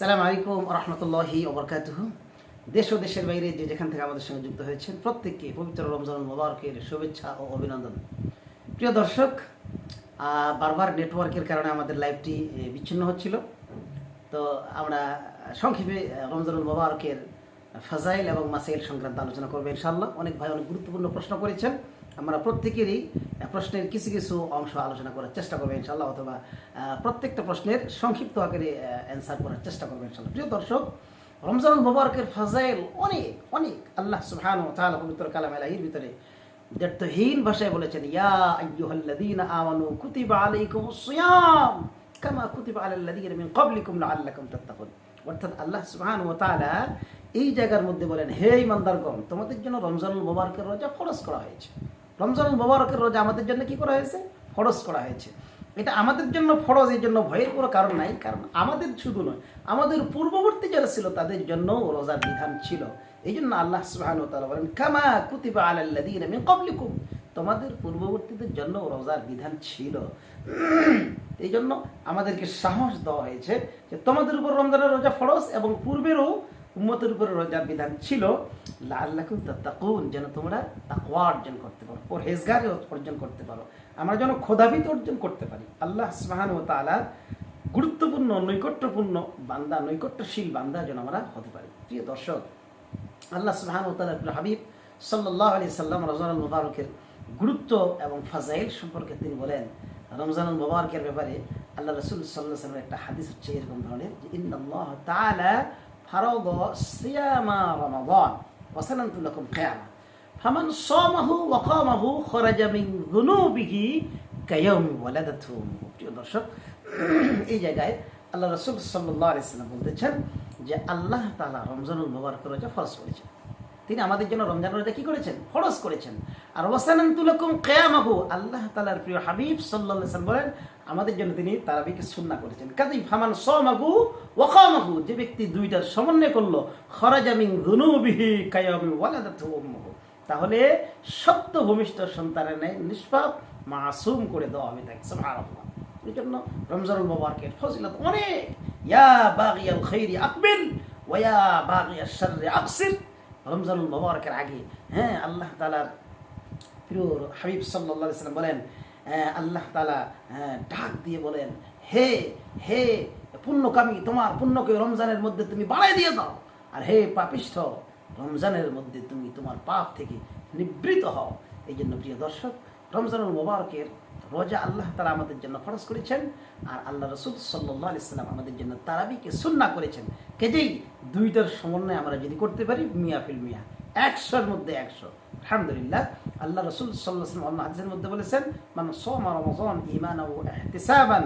সালাম আলাইকুম রহমতুল্লাহি ওবরকাতুহ। দেশ ও দেশের বাইরে যে যেখান থেকে আমাদের সঙ্গে যুক্ত হয়েছেন, প্রত্যেককে পবিত্র রমজান মোবারকের শুভেচ্ছা ও অভিনন্দন। প্রিয় দর্শক বারবার নেটওয়ার্কের কারণে আমাদের লাইভটি বিচ্ছিন্ন হচ্ছিল। তো আমরা সংক্ষেপে রমজানুল মোবারকের ফাজাইল এবং মাসাইল সংক্রান্ত আলোচনা করব ইনশাল্লাহ অনেক ভাই অনেক গুরুত্বপূর্ণ প্রশ্ন করেছেন। আমরা প্রত্যেকেরই প্রশ্নের কিছু কিছু অংশ আলোচনা করার চেষ্টা করব ইনশাল্লাহ অথবা প্রত্যেকটা প্রশ্নের সংক্ষিপ্ত আকারে অ্যান্সার করার চেষ্টা করব ইনশাল্লাহ প্রিয় দর্শক, রমজানুল মোবারকের ফাজাইল অনেক অনেক আল্লাহ সুহান পবিত্র কালাম আলাহির ভিতরে দ্ব্যর্থহীন ভাষায় বলেছেন, ইয়া অর্থাৎ আল্লাহ এই জায়গার মধ্যে বলেন, হে ইমানদারগণ তোমাদের জন্য রমজানুল মোবারকের রোজা ফরজ করা হয়েছে। রমজানুল মোবারকের রোজা আমাদের জন্য কি করা হয়েছে? ফরজ করা হয়েছে। এটা আমাদের জন্য ফরজ, এই জন্য ভয়ের কোনো কারণ নাই, কারণ আমাদের শুধু নয়, আমাদের পূর্ববর্তী যারা ছিল তাদের জন্য রোজার বিধান ছিল। এই জন্য আল্লাহ তাআলা বলেন, কামা কুতিবা আলাল্লাযীনা মিন ক্বাবলিকুম। তোমাদের পূর্ববর্তীদের জন্য রোজার বিধান ছিল। এই জন্য আমাদেরকে সাহস দেওয়া হয়েছে যে তোমাদের উপর রমজানের রোজা ফরজ এবং পূর্বেরও উম্মতের উপরে রোজার বিধান ছিল লাল্লাকুম তাত্তাকুন, যেন তোমরা তাকওয়া অর্জন করতে পারো, পরহেজগার অর্জন করতে পারো। আমরা যেন খোদাবিত অর্জন করতে পারি। আল্লাহ সুবহানাহু ওয়া তাআলার গুরুত্বপূর্ণ, নৈকট্যপূর্ণ বান্দা, নৈকট্যশীল বান্দা যেন আমরা হতে পারি। প্রিয় দর্শক, আল্লাহ সুবহান ও প্রিয় হাবিব সাল্লাল্লাহু আলাইহি সাল্লাম রমজানুল মুবারকের গুরুত্ব এবং ফাজাইল সম্পর্কে তিনি বলেন, রমজানুল মুবারকের ব্যাপারে আল্লাহ রসুল আলাইহি সাল্লামের একটা হাদিস হচ্ছে এরকম ধরনের যে, ইন্নাল্লাহ তাআলা রমাদান। ওয়া সানানতু লাকুম কিয়ামা ফামান সামাহু ওয়া কামাহু খরাজা মিন যুনুবিহি কায়াউমি ওয়ালাদাতহু। প্রিয় দর্শক, এই জায়গায় আল্লাহ রসুল সাল্লাহ আলাইসাল্লাম বলতেছেন যে আল্লাহ তালা রমজানুল মুবারক রোজা ফরজ করেছেন। তিনি আমাদের জন্য রমজান রোজা কি করেছেন? ফরজ করেছেন। আর ওয়াসানান্তুলকুম কেয়ামাহু আল্লাহ তালার প্রিয় হাবিব সাল্লাহ বলেন আমাদের জন্য তিনি তারাবিকে সুন্না করেছেন। কাজেই ফামান সমাহু ওয়াকামাহু যে ব্যক্তি দুইটার সমন্বয় করল খরাজামিন দুনুবিহি কায়ামি ওয়ালাদাতহু উম্মুহু। তাহলে সত্য ভূমিষ্ঠ সন্তানের ন্যায় নিষ্পাপ, মাসুম করে দেওয়া হবে তাকে। সুবহানাল্লাহ। এই জন্য রমজানুল মুবারকের ফজিলত অনেক। ইয়া বাগিয়াল খাইরি আকবিল ওয়া বাগিয়াশ শাররি আকসির। রমজানুল মুবারকের আগে হ্যাঁ আল্লাহ তাআলার প্রিয় হাবিব সাল্লাল্লাহু আলাইহি সাল্লাম বলেন আল্লাহ তালা হ্যাঁ, ডাক দিয়ে বলেন হে হে পুণ্যকামী তোমার পুণ্যকে রমজানের মধ্যে তুমি বাড়াই দিয়ে দাও। আর হে পাপিষ্ঠ রমজানের মধ্যে তুমি তোমার পাপ থেকে নিবৃত হও। এই জন্য প্রিয় দর্শক রমজানুল মোবারকের রোজা আল্লাহ তালা আমাদের জন্য ফরজ করেছেন আর আল্লাহ রসুল সাল্লাহ ইসলাম আমাদের জন্য তারাবিকে সুন্না করেছেন। কেজেই দুইটার সমন্বয় আমরা যদি করতে পারি মিয়া ফিল মিয়া। একশোর মধ্যে একশো। আলহামদুলিল্লাহ, আল্লাহ রসুল সাল্লাহ আল্লাহ হাদিসের মধ্যে বলেছেন, মান সোমা রমজান ইমান ও ইহতিসাবান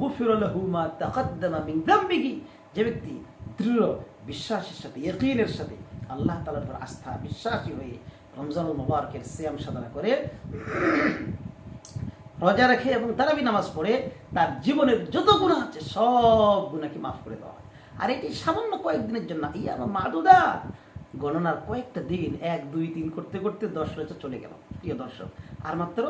গুফির লাহু মা তাকাদ্দামা মিন যামবিহি যে ব্যক্তি দৃঢ় বিশ্বাসের সাথে, ইয়কিনের সাথে আল্লাহ তাআলার উপর আস্থা বিশ্বাসী হয়ে রমজানুল মুবারকের সিয়াম সাধনা করে, রোজা রাখে এবং তারাবি নামাজ পড়ে, তার জীবনের যত গুণা আছে সব গুণাকে মাফ করে দেওয়া হয়। আর এটি সামান্য কয়েকদিনের জন্য আমার মাদুদা গণনার কয়েকটা দিন, এক, দুই, তিন করতে করতে দশ বছর চলে গেল, প্রিয় দর্শক। আর মাত্র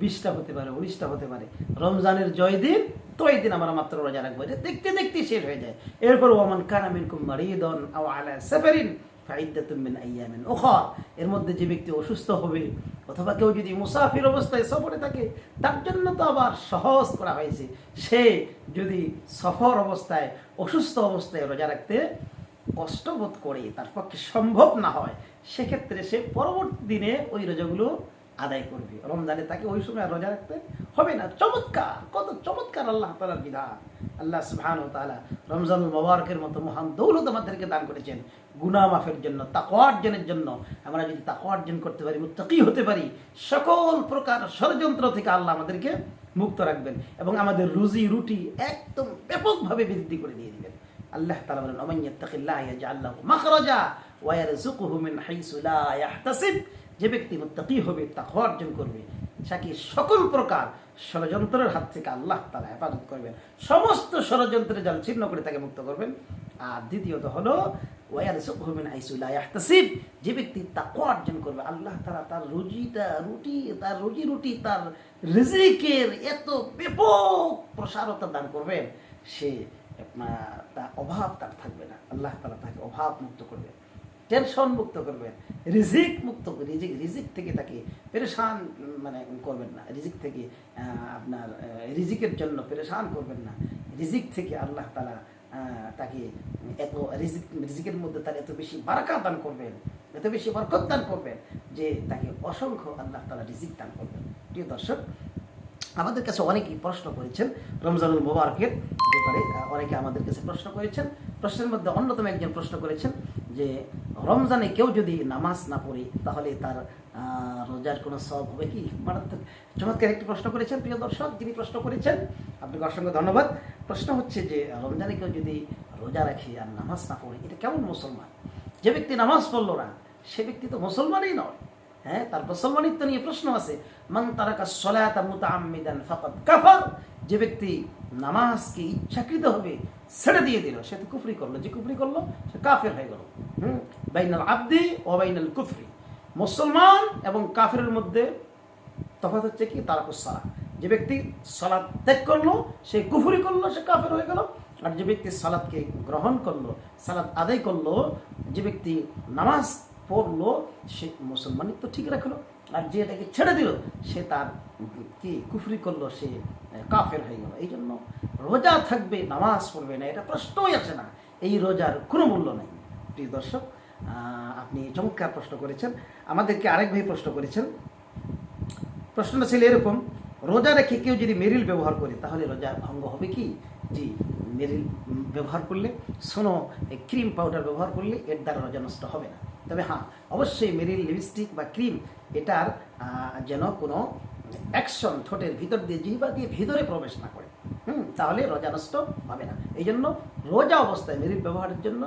বিশটা হতে পারে, উনিশটা হতে পারে। রমজানের জয় দিন তো দিন আমরা মাত্র রোজা রাখব। এটা দেখতে দেখতে শেষ হয়ে যায়। এরপর ওমান কানামিন কুম মারিদন আও আলা সাফারিন ফাইদাতুম মিন আইয়ামিন উখর। এর মধ্যে যে ব্যক্তি অসুস্থ হবে অথবা কেউ যদি মুসাফির অবস্থায় সফরে থাকে, তার জন্য তো আবার সহজ করা হয়েছে। সে যদি সফর অবস্থায়, অসুস্থ অবস্থায় রোজা রাখতে কষ্টবোধ করে তার পক্ষে সম্ভব না হয়, সেক্ষেত্রে সে পরবর্তী দিনে ওই রোজাগুলো আদায় করবে। রমজানে তাকে ওই সময় রোজা রাখতে হবে না। চমৎকার, কত চমৎকার আল্লাহ তালার বিধান। আল্লাহ সুবহান ও তাআলা রমজানুল মোবারকের মতো মহান দৌলত আমাদেরকে দান করেছেন। গুনাহ মাফের জন্য, তাকওয়া অর্জনের জন্য। আমরা যদি তাকওয়া অর্জন করতে পারি, মুত্তাকি হতে পারি, সকল প্রকার ষড়যন্ত্র থেকে আল্লাহ আমাদেরকে মুক্ত রাখবেন এবং আমাদের রুজি রুটি একদম ব্যাপকভাবে বৃদ্ধি করে দিয়ে দিবেন। আল্লাহ তালা বলেন, ওমান ইয়াত্তাকিল্লাহ ইয়াজআল লাহু মাখরাজা ওয়া ইয়ারযুকুহু মিন হাইসু লা ইয়াহতাসিব যে ব্যক্তি মুত্তাকি হবে, তাকওয়া অর্জন করবে। তাকে সকল প্রকার ষড়যন্ত্রের হাত থেকে আল্লাহ তাআলা হেফাজত করবেন? সমস্ত ষড়যন্ত্রের জাল ছিন্ন করে তাকে মুক্ত করবেন। আর দ্বিতীয়ত হলো ওয়ারযুকুহু মিন হাইসু লা ইয়াহতাসিব যে ব্যক্তি তাকওয়া অর্জন করবে, আল্লাহ তাআলা তার রুজিটা, রুটি, তার রুজি রুটি, তার রিজিকের এত ব্যাপক প্রসারতা দান করবেন। সে আপনার তা অভাব তার থাকবে না। আল্লাহ তালা তাকে অভাব মুক্ত করবে টেনশন মুক্ত করবেন রিজিক মুক্ত রিজিক রিজিক থেকে তাকে পেরেশান মানে করবেন না। রিজিক থেকে আপনার রিজিকের জন্য পেরেশান করবেন না। রিজিক থেকে আল্লাহ তালা তাকে এত রিজিক, রিজিকের মধ্যে তার এত বেশি বারাকা দান করবেন, এত বেশি বরকত দান করবেন যে তাকে অসংখ্য আল্লাহ তালা রিজিক দান করবেন। প্রিয় দর্শক আমাদের কাছে অনেকেই প্রশ্ন করেছেন, রমজানুল মোবারকের ব্যাপারে অনেকে আমাদের কাছে প্রশ্ন করেছেন। প্রশ্নের মধ্যে অন্যতম একজন প্রশ্ন করেছেন যে, রমজানে কেউ যদি নামাজ না পড়ে, তাহলে তার রোজার কোনো সব হবে কি? মারাত্মক, চমৎকার একটি প্রশ্ন করেছেন, প্রিয় দর্শক, যিনি প্রশ্ন করেছেন, আপনাকে অসংখ্য ধন্যবাদ। প্রশ্ন হচ্ছে যে, রমজানে কেউ যদি রোজা রাখে আর নামাজ না পড়ে, এটা কেমন মুসলমান? যে ব্যক্তি নামাজ পড়ল না, সে ব্যক্তি তো মুসলমানই নয়। হ্যাঁ তার মুসলমানিত্ব নিয়ে প্রশ্ন আছে, মান তারাকা সলাতা মুতাআম্মিদান ফাকাদ কাফার? যে ব্যক্তি নামাজকে ইচ্ছাকৃত হবে ছেড়ে দিয়ে দিল, সে তো কুফরি করল। যে কুফরি করল, সে কাফের হয়ে গেল। হুম? বাইনাল আব্দি ও বাইনাল কুফরি। মুসলমান এবং কাফের মধ্যে তফাৎ হচ্ছে কি? তারাকুস সালাত যে ব্যক্তি সালাদ ত্যাগ করল, সে কুফরি করল, সে কাফের হয়ে গেল। আর যে ব্যক্তি সালাদকে গ্রহণ করল সালাদ আদায় করল, যে ব্যক্তি নামাজ পড়ল, সে মুসলমানিত্ব ঠিক রাখল। আর যে এটাকে ছেড়ে দিল, সে তার কি কুফরি করল, সে কাফের হয়ে গেল। এই জন্য রোজা থাকবে, নামাজ পড়বে না, এটা প্রশ্নই আছে না। এই রোজার কোনো মূল্য নেই। প্রিয় দর্শক আপনি চমৎকার প্রশ্ন করেছেন। আমাদেরকে আরেক ভাই প্রশ্ন করেছেন। প্রশ্নটা ছিল এরকম, রোজা রেখে কেউ যদি মেরিল ব্যবহার করে, তাহলে রোজা ভঙ্গ হবে কি? জি, মেরিল ব্যবহার করলে, সোনো ক্রিম পাউডার ব্যবহার করলে এর দ্বারা রোজা নষ্ট হবে না। তবে হ্যাঁ অবশ্যই মেরিল লিপস্টিক বা ক্রিম, এটার যেন কোনো অ্যাকশন ঠোঁটের ভিতর দিয়ে জিহ্বা দিয়ে ভিতরে প্রবেশ না করে। হুম, তাহলে রোজা নষ্ট হবে না। এই জন্য রোজা অবস্থায় মেরিল ব্যবহারের জন্য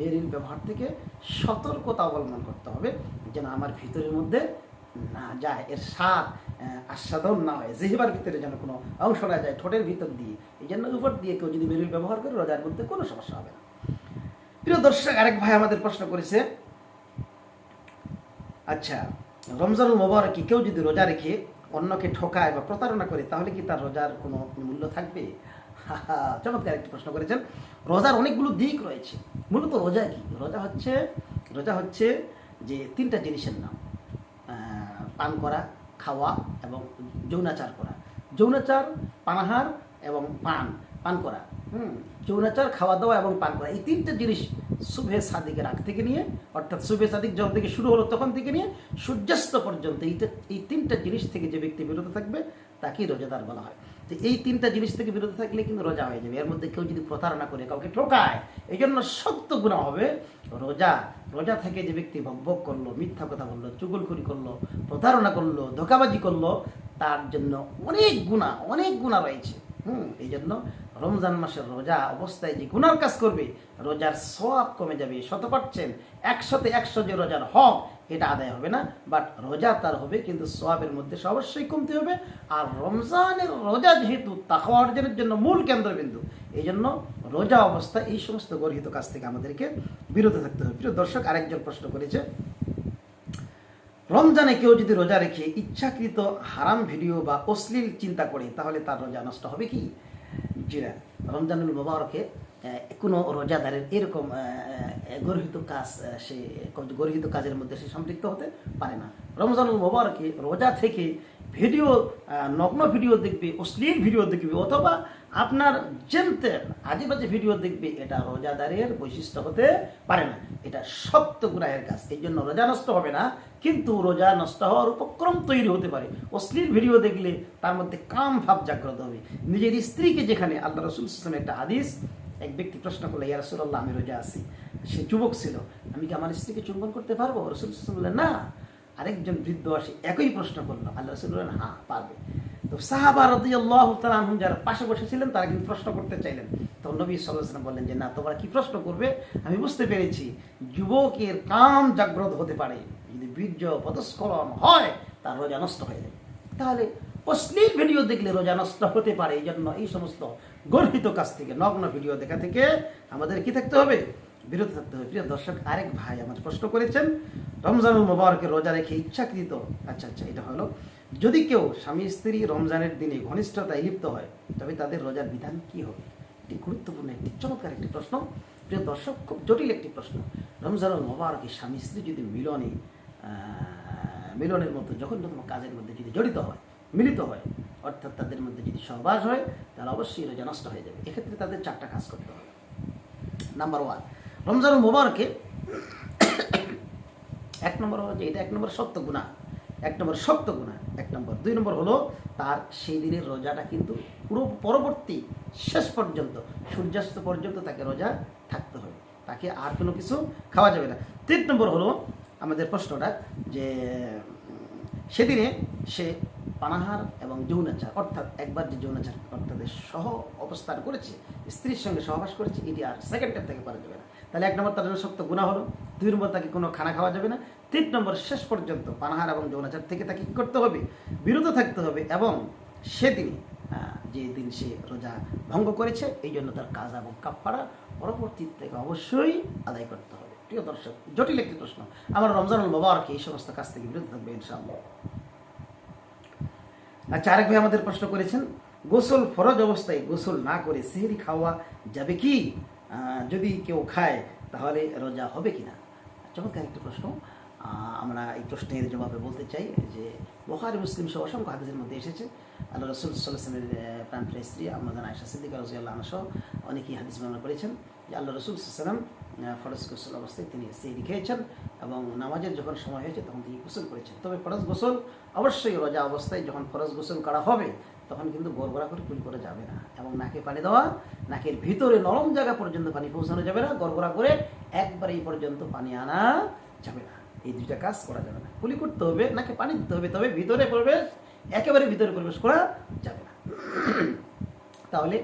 মেরিল ব্যবহার থেকে সতর্কতা অবলম্বন করতে হবে, যেন আমার ভিতরের মধ্যে না যায়। এর স্বাদ আস্বাদন না হয়। জিহ্বার ভিতরে যেন কোনো অংশ না যায় ঠোঁটের ভিতর দিয়ে। এই জন্য উপর দিয়ে কেউ যদি মেরিল ব্যবহার করে, রোজার মধ্যে কোনো সমস্যা হবে না। প্রিয় দর্শক, আরেক ভাই আমাদের প্রশ্ন করেছে আচ্ছা রমজানুল মোবারকে কেউ যদি রোজা রেখে অন্যকে ঠকায় বা প্রতারণা করে, তাহলে কি তার রোজার কোনো মূল্য থাকবে? চমৎকার একটি প্রশ্ন করেছেন। রোজার অনেকগুলো দিক রয়েছে। মূলত রোজা কি? রোজা হচ্ছে রোজা হচ্ছে যে তিনটা জিনিসের নাম। পান করা, খাওয়া এবং যৌনাচার করা। যৌনাচার, পানাহার এবং পান পান করা। হুম যৌনাচার খাওয়া দাওয়া এবং পান করা এই তিনটে জিনিস শুভে সাদিকের আগ থেকে নিয়ে, অর্থাৎ শুভে সাদিক যখন থেকে শুরু হলো তখন থেকে নিয়ে, সূর্যাস্ত পর্যন্ত এইটা এই তিনটা জিনিস থেকে যে ব্যক্তি বিরত থাকবে, তাকেই রোজাদার বলা হয়। তো এই তিনটা জিনিস থেকে বিরত থাকলে কিন্তু রোজা হয়ে যাবে। এর মধ্যে কেউ যদি প্রতারণা করে, কাউকে ঠকায় এই জন্য সত্য গুণা হবে। রোজা রোজা থেকে যে ব্যক্তি ভকভক করল, মিথ্যা কথা বলল, চুগলখুরি করল, প্রতারণা করল, ধোকাবাজি করল, তার জন্য অনেক গুণা অনেক গুণা রয়েছে। হুম এই জন্য রমজান মাসের রোজা অবস্থায় যে গুনার কাজ করবে, রোজার সব কমে যাবে। শত পাচ্ছেন একশোতে একশো যে রোজার হক, এটা আদায় হবে না। বাট রোজা তার হবে, কিন্তু সোয়াবের মধ্যে সে অবশ্যই কমতে হবে। আর রমজানের রোজা যেহেতু, তাকওয়া অর্জনের জন্য মূল কেন্দ্রবিন্দু এই জন্য রোজা অবস্থায় এই সমস্ত গর্হিত কাজ থেকে আমাদেরকে বিরত থাকতে হবে। প্রিয় দর্শক, আরেকজন প্রশ্ন করেছে রমজানে কেউ যদি রোজা রেখে ইচ্ছাকৃত হারাম ভিডিও বা অশ্লীল চিন্তা করে, তাহলে তার রোজা নষ্ট হবে কি? জি না, রমজানুল মোবারকে কোনো রোজাদারের এরকম গর্হিত কাজ সে, গর্হিত কাজের মধ্যে সে সম্পৃক্ত হতে পারে না। রমজানুল মোবারকে রোজা থেকে ভিডিও নগ্ন ভিডিও দেখবে, অশ্লীল ভিডিও দেখবে, অথবা আপনার জেনতের আজে বাজে ভিডিও দেখবে, এটা রোজাদারের বৈশিষ্ট্য হতে পারে না। এটা সত্য গুনাহের কাজ, এই জন্য রোজা নষ্ট হবে না, কিন্তু রোজা নষ্ট হওয়ার উপক্রম তৈরি হতে পারে। অশ্লীল ভিডিও দেখলে তার মধ্যে কাম ভাব জাগ্রত হবে। নিজের স্ত্রীকে যেখানে আল্লাহ রসুল ইসলামের একটা হাদিস, এক ব্যক্তি প্রশ্ন করল, ইয়া রসুল্লাহ আমি রোজা আছি। সে যুবক ছিল, আমি কি আমার স্ত্রীকে চুম্বন করতে পারব? রসুল ইসলাম বললেন, না। আরেকজন বৃদ্ধ আসে, একই প্রশ্ন করল। আল্লাহ রসুল বললেন হ্যাঁ পারবে। তো সাহাবা রদিয়াল্লাহ তালাহুম যারা পাশে বসেছিলেন, তারা কিন্তু প্রশ্ন করতে চাইলেন। তখন নবী সাল্লাম বললেন যে, না, তোমরা কি প্রশ্ন করবে? আমি বুঝতে পেরেছি, যুবকের কাম জাগ্রত হতে পারে। যদি বীর্য পদস্খলন হয়, তার রোজা নষ্ট হয়ে যাবে। তাহলে অশ্লীল ভিডিও দেখলে রোজা নষ্ট হতে পারে এই জন্য এই সমস্ত গর্হিত কাজ থেকে, নগ্ন ভিডিও দেখা থেকে আমাদের কি থাকতে হবে? বিরত থাকতে হবে। প্রিয় দর্শক, আরেক ভাই আমার প্রশ্ন করেছেন রমজানুল মোবারকের রোজা রেখে ইচ্ছাকৃত। আচ্ছা আচ্ছা এটা হলো, যদি কেউ স্বামী, স্ত্রী রমজানের দিনে ঘনিষ্ঠতায় লিপ্ত হয়, তবে তাদের রোজার বিধান কি হবে? একটি গুরুত্বপূর্ণ, একটি চমৎকার একটি প্রশ্ন। প্রিয় দর্শক, খুব জটিল একটি প্রশ্ন। রমজানুল মোবারকে স্বামী, স্ত্রী যদি মিলনে মিলনের মতো জঘন্যতম কাজের মধ্যে যদি জড়িত হয়, মিলিত হয়, অর্থাৎ তাদের মধ্যে যদি সহবাস হয়, তাহলে অবশ্যই রোজা নষ্ট হয়ে যাবে। এক্ষেত্রে তাদের চারটা কাজ করতে হবে। নাম্বার ওয়ান, রমজানুল মোবারকে এক নম্বর হলো যে এটা এক নম্বর সপ্ত গুণা। এক নম্বর সপ্ত গুণা, এক নম্বর। দুই নম্বর হলো তার সেই দিনের রোজাটা কিন্তু পুরো পরবর্তী শেষ পর্যন্ত, সূর্যাস্ত পর্যন্ত তাকে রোজা থাকতে হবে। তাকে আর কোনো কিছু খাওয়া যাবে না। তিন নম্বর হলো আমাদের প্রশ্নটা যে, সেদিনে সে পানাহার এবং যৌনাচার, অর্থাৎ একবার যে যৌনাচার অর্থাৎ সহ অবস্থান করেছে, স্ত্রীর সঙ্গে সহবাস করেছে, এটি আর সেকেন্ডের থেকে করা যাবে না। তাহলে এক নম্বর তার জন্য শক্ত গুণা হলো। দুই নম্বর তাকে কোনো খানা খাওয়া যাবে না। তিন নম্বর শেষ পর্যন্ত পানাহার এবং যৌনাচার থেকে তাকে কী করতে হবে? বিরত থাকতে হবে এবং সেদিন যে দিন সে রোজা ভঙ্গ করেছে, এই জন্য তার কাজ এবং কাপড়া পরবর্তী থেকে অবশ্যই আদায় করতে হবে। প্রিয় দর্শক, জটিল একটি প্রশ্ন। আমার রমজানুল মোবারক এই সমস্ত কাজ থেকে বিরত থাকবে ইনশাআল্লাহ। আচ্ছা আরেক ভাই আমাদের প্রশ্ন করেছেন, গোসল ফরজ অবস্থায় গোসল না করে সেহরি খাওয়া যাবে কি? যদি কেউ খায়, তাহলে রোজা হবে কি না চমৎকার একটি প্রশ্ন। আমরা এই প্রশ্নের জবাবে বলতে চাই যে বখারি, মুসলিম সহ অসংখ্য হাদিসের মধ্যে এসেছে। আল্লাহ রসুল সাল্লাহামের প্রাণপ্রিয় স্ত্রী আমাদের আয়সা সিদ্দিকা রাজিয়াল্লাহ সহ অনেকেই হাদিস বর্ণনা করেছেন যে আল্লাহ রসুল সাল্লাম ফরজ গোসল অবস্থায় তিনি সেহরি খেয়েছেন এবং নামাজের যখন সময় হয়েছে তখন তিনি গোসল করেছেন। তবে ফরজ গোসল অবশ্যই রোজা অবস্থায় যখন ফরজ গোসল করা হবে তখন কিন্তু গড়গড়া করে কুল করা যাবে না এবং নাকে পানি দেওয়া, নাকের ভিতরে নরম জায়গা পর্যন্ত পানি পৌঁছানো যাবে না, গড়গড়া করে একবার এই পর্যন্ত পানি আনা যাবে না। এই দুইটা কাজ করা যাবে না। কুলি করতে হবে, নাকি পানি দিতে হবে, তবে ভিতরে প্রবেশ, একেবারে ভিতরে প্রবেশ করা যাবে না। তাহলে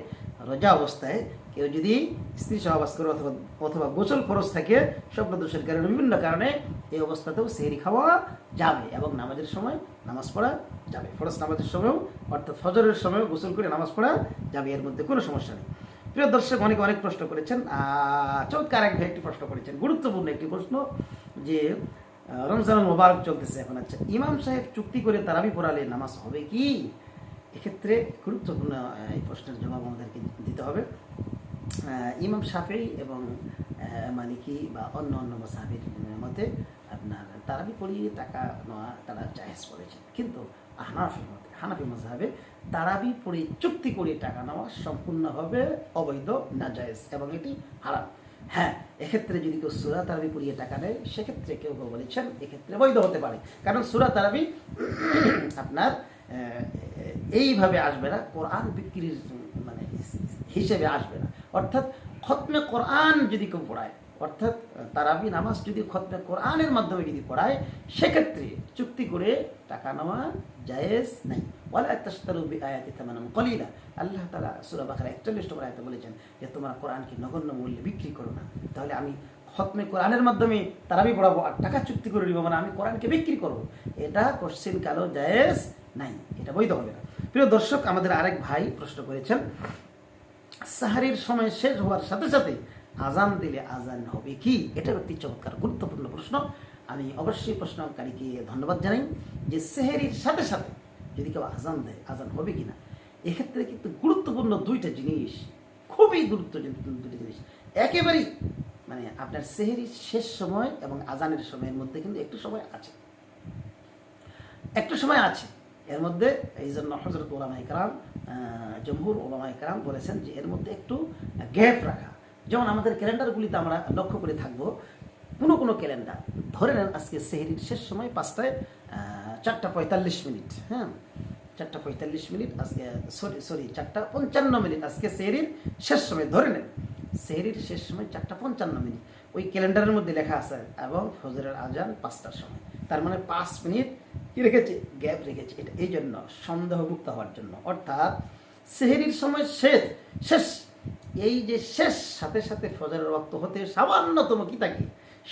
রোজা অবস্থায় কেউ যদি স্ত্রী সহবাস করে অথবা অথবা গোসল খরচ থাকে, স্বপ্ন দোষের কারণে, বিভিন্ন কারণে এই অবস্থাতেও সেহরি খাওয়া যাবে এবং নামাজের সময় নামাজ পড়া যাবে। ফরজ নামাজের সময়ও, অর্থাৎ ফজরের সময়ও গোসল করে নামাজ পড়া যাবে, এর মধ্যে কোনো সমস্যা নেই। প্রিয় দর্শক, অনেক অনেক প্রশ্ন করেছেন। চমৎকার এক একটি প্রশ্ন করেছেন। গুরুত্বপূর্ণ একটি প্রশ্ন যে আহ, রমজানুল মোবারক চলতেছে এখন। আচ্ছা ইমাম সাহেব চুক্তি করে তারাবি পড়ালে নামাজ হবে কি? এক্ষেত্রে গুরুত্বপূর্ণ এই প্রশ্নের জবাব আমাদেরকে দিতে হবে। ইমাম সাফেই এবং মালিকি বা অন্য অন্য মাসাহাবির মতে আপনার তারাবি পড়িয়ে টাকা নেওয়া তারা জাহেজ করেছেন কিন্তু হানাফির মতে হানাফি মজাবে তারাবি পড়ে চুক্তি করে টাকা নেওয়া সম্পূর্ণভাবে অবৈধ না জায়েজ এবং এটি হারাম। হ্যাঁ এক্ষেত্রে যদি কেউ সুরা তারাবি পড়িয়ে টাকা নেয় সেক্ষেত্রে কেউ কেউ বলেছেন এক্ষেত্রে বৈধ হতে পারে। কারণ সুরা তারাবি আপনার এইভাবে আসবে না, কোরআন বিক্রির মানে হিসেবে আসবে না। অর্থাৎ খতমে কোরআন যদি কেউ পড়ায়, অর্থাৎ তারাবি নামাজ যদি খতমে কোরআনের মাধ্যমে যদি পড়ায়, সেক্ষেত্রে চুক্তি করে টাকা নেওয়া জায়েজ নাই। ওয়ালা তাশতারু বিআয়াতি তামানাম কলিলা। আল্লাহ তালা সূরা একচল্লিশ 41 নম্বর আয়াতে বলেছেন যে, তোমরা কোরআনকে নগণ্য মূল্যে বিক্রি করো না। তাহলে আমি খতমে কোরআনের মাধ্যমে তারা তারাবি পড়াবো আর টাকা চুক্তি করে নিব মানে আমি কোরআনকে বিক্রি করব। এটা কোশ্চিন কালো জায়েজ নাই, এটা বৈধ হবে না। প্রিয় দর্শক, আমাদের আরেক ভাই প্রশ্ন করেছেন, সাহারির সময় শেষ হওয়ার সাথে সাথে আজান দিলে আজান হবে কি? এটা একটি চমৎকার, গুরুত্বপূর্ণ প্রশ্ন। আমি অবশ্যই প্রশ্নকারীকে ধন্যবাদ জানাই যে, সেহেরির সাথে সাথে যদি কেউ আজান দেয় আজান হবে কি না এক্ষেত্রে কিন্তু গুরুত্বপূর্ণ দুইটা জিনিস, খুবই গুরুত্ব দুইটা জিনিস। একেবারেই মানে আপনার সেহেরির শেষ সময় এবং আজানের সময়ের মধ্যে কিন্তু একটু সময় আছে। একটু সময় আছে। এর মধ্যে এই জন্য হজরত ওলামা ইকরাম জমহুর ওলামা ইকরাম বলেছেন যে এর মধ্যে একটু গ্যাপ রাখা। যেমন আমাদের ক্যালেন্ডারগুলিতে আমরা লক্ষ্য করে থাকব, কোনো কোনো ক্যালেন্ডার। ধরে নেন আজকে সেহরির শেষ সময় পাঁচটায় চারটা পঁয়তাল্লিশ মিনিট হ্যাঁ? চারটা পঁয়তাল্লিশ মিনিট, আজকে সরি সরি চারটা পঞ্চান্ন মিনিট। আজকে সেহরির শেষ সময়, ধরে নেন, সেহরির শেষ সময় চারটা পঞ্চান্ন মিনিট। ওই ক্যালেন্ডারের মধ্যে লেখা আছে, এবং ফজরের আজান পাঁচটার সময়। তার মানে পাঁচ মিনিট কি রেখেছে? গ্যাপ রেখেছে। এটা এই জন্য, সন্দেহমুক্ত হওয়ার জন্য। অর্থাৎ, সেহেরির সময় শেষ শেষ। এই যে শেষ, সাথে সাথে ফজরের রক্ত হতে সামান্যতম কি থাকে?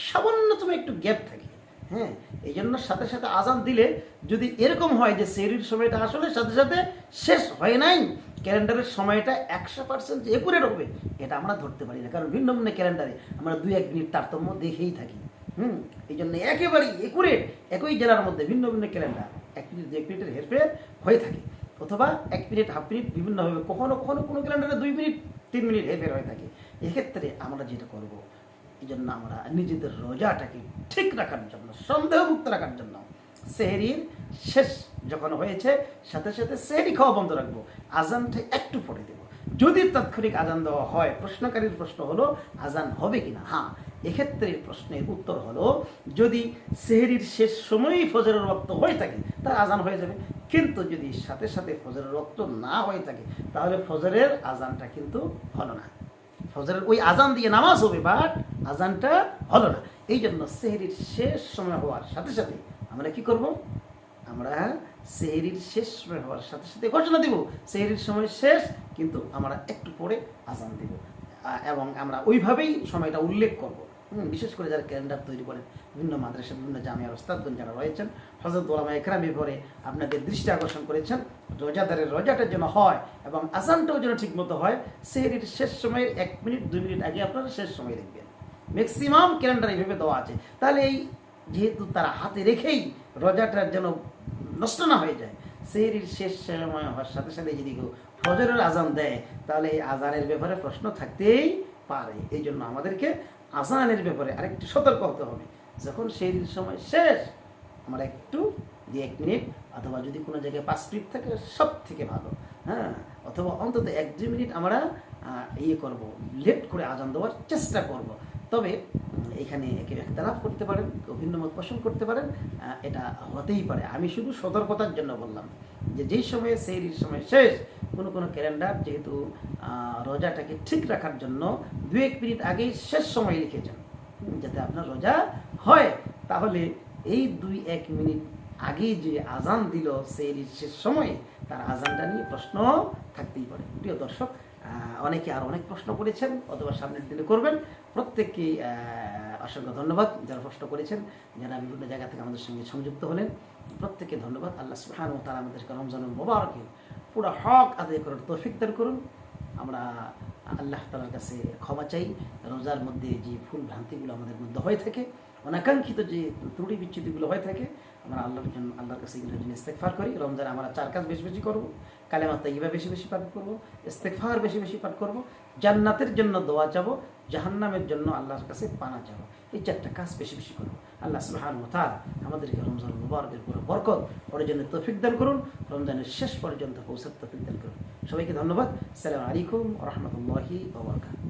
সামান্যতম একটু গ্যাপ থাকে। হ্যাঁ এই জন্য সাথে সাথে আজান দিলে যদি এরকম হয় যে সেহরির সময়টা আসলে সাথে সাথে শেষ হয় নাই, ক্যালেন্ডারের সময়টা একশো পার্সেন্ট যে একুরেট হবে, এটা আমরা ধরতে পারি না। কারণ ভিন্ন ভিন্ন ক্যালেন্ডারে আমরা দুই এক মিনিট তারতম্য দেখেই থাকি। হুম এই জন্য একেবারেই একুরেট একই জেলার মধ্যে ভিন্ন ভিন্ন ক্যালেন্ডার, এক মিনিট দু এক মিনিটের হেরফের হয়ে থাকে। অথবা এক মিনিট, হাফ মিনিট বিভিন্নভাবে কখনো কখনো কোনো ক্যালেন্ডারে দুই মিনিট, তিন মিনিট হেরফের হয়ে থাকে। এক্ষেত্রে আমরা যেটা করব এই জন্য আমরা নিজেদের রোজাটাকে ঠিক রাখার জন্য, সন্দেহমুক্ত রাখার জন্য সেহরির শেষ যখন হয়েছে, সাথে সাথে সেহরি খাওয়া বন্ধ রাখব, আজানটা একটু পরে দেবো। যদি তাৎক্ষণিক আজান দেওয়া হয়, প্রশ্নকারীর প্রশ্ন হলো, আজান হবে কিনা? হ্যাঁ এক্ষেত্রে প্রশ্নের উত্তর হলো, যদি সেহরির শেষ সময়ই ফজরের রক্ত হয়ে থাকে তার আজান হয়ে যাবে। কিন্তু যদি সাথে সাথে ফজরের রক্ত না হয়ে থাকে, তাহলে ফজরের আজানটা কিন্তু হলো না। ফজরের ওই আজান দিয়ে নামাজ হবে বাট আজানটা হলো না। এই জন্য সেহরির শেষ সময় হওয়ার সাথে সাথে আমরা কি করব? আমরা সেহরির শেষ সময় হওয়ার সাথে সাথে ঘোষণা দিব। সেহরির সময় শেষ, কিন্তু আমরা একটু পরে আজান দিব। এবং আমরা ওইভাবেই সময়টা উল্লেখ করব। বিশেষ করে যারা ক্যালেন্ডার তৈরি করেন। বিভিন্ন মাদ্রাসা, বিভিন্ন জামিয়ার ওস্তাদগণ যারা রয়েছেন। হজরত ওলামা একরাম ব্যাপারে আপনাদের দৃষ্টি আকর্ষণ করেছেন। রোজাদারের রোজাটা যেন হয় এবং আসানটাও যেন ঠিকমতো হয়, সেহরির শেষ সময়ের এক মিনিট, দুই মিনিট আগে আপনারা শেষ সময় দেখবেন। ম্যাক্সিমাম ক্যালেন্ডার এইভাবে দেওয়া আছে। তাহলে এই যেহেতু তারা হাতে রেখেই রোজাটা যেন নষ্ট না হয়ে যায়, সেহরির শেষ সময় হওয়ার সাথে সাথে যদি কেউ ফজরের আজান দেয়, তাহলে এই আজানের ব্যাপারে প্রশ্ন থাকতেই পারে। এই জন্য আমাদেরকে আজানের ব্যাপারে আরেকটু সতর্ক হতে হবে। যখন সেহরির সময় শেষ, আমরা একটু দিয়ে এক মিনিট, অথবা যদি কোনো জায়গায় পাঁচ মিনিট থাকে সব থেকে ভালো। হ্যাঁ অথবা অন্তত এক দুই মিনিট আমরা ইয়ে করব, লেট করে আজান দেওয়ার চেষ্টা করব। তবে এখানে কেউ একতলাপ করতে পারেন কেউ ভিন্ন মত পোষণ করতে পারেন এটা হতেই পারে। আমি শুধু সতর্কতার জন্য বললাম যে, যেই সময়ে সেই সময় শেষ, কোনো কোনো ক্যালেন্ডার যেহেতু রোজাটাকে ঠিক রাখার জন্য দু এক মিনিট আগেই শেষ সময় লিখেছেন যাতে আপনার রোজা হয়, তাহলে এই দুই এক মিনিট আগে যে আজান দিল, সেই শেষ সময়ে তার আজানটা নিয়ে প্রশ্ন থাকতেই পারে। প্রিয় দর্শক অনেকে আর অনেক প্রশ্ন করেছেন, অথবা সামনের দিনে করবেন। প্রত্যেককে অসংখ্য ধন্যবাদ যারা প্রশ্ন করেছেন, যারা বিভিন্ন জায়গা থেকে আমাদের সঙ্গে সংযুক্ত হলেন। প্রত্যেককে ধন্যবাদ। আল্লাহ সুহান ও তারা আমাদেরকে রমজান মোবারকে পুরো হক আদায় করার তৌফিক দান করুন। আমরা আল্লাহ তালার কাছে ক্ষমা চাই, রোজার মধ্যে যে ভুল ভ্রান্তিগুলো আমাদের মধ্যে হয়ে থাকে, অনাকাঙ্ক্ষিত যে ত্রুটি বিচ্ছুতিগুলো হয়ে থাকে, আমরা আল্লাহর জন্য, আল্লাহর কাছে এগুলোর জন্য ইস্তেকফার করি। রমজান আমরা চার কাজ বেশি বেশি করব, কালেমা তাইবা বেশি বেশি পাঠ করব ইস্তেকফার বেশি বেশি পাঠ করব, জান্নাতের জন্য দোয়া চাবো, জাহান্নামের জন্য আল্লাহর কাছে পানা চাবো। এই চারটা কাজ বেশি বেশি করব। আল্লাহ সুবহান তার আমাদেরকে রমজান মুবারকের পুরো বরকত ওর জন্য তৌফিক দান করুন, রমজানের শেষ পর্যন্ত পৌঁছার তৌফিক দান করুন। সবাইকে ধন্যবাদ। সালাম আলাইকুম রহমতুল্লাহি ওবরকাত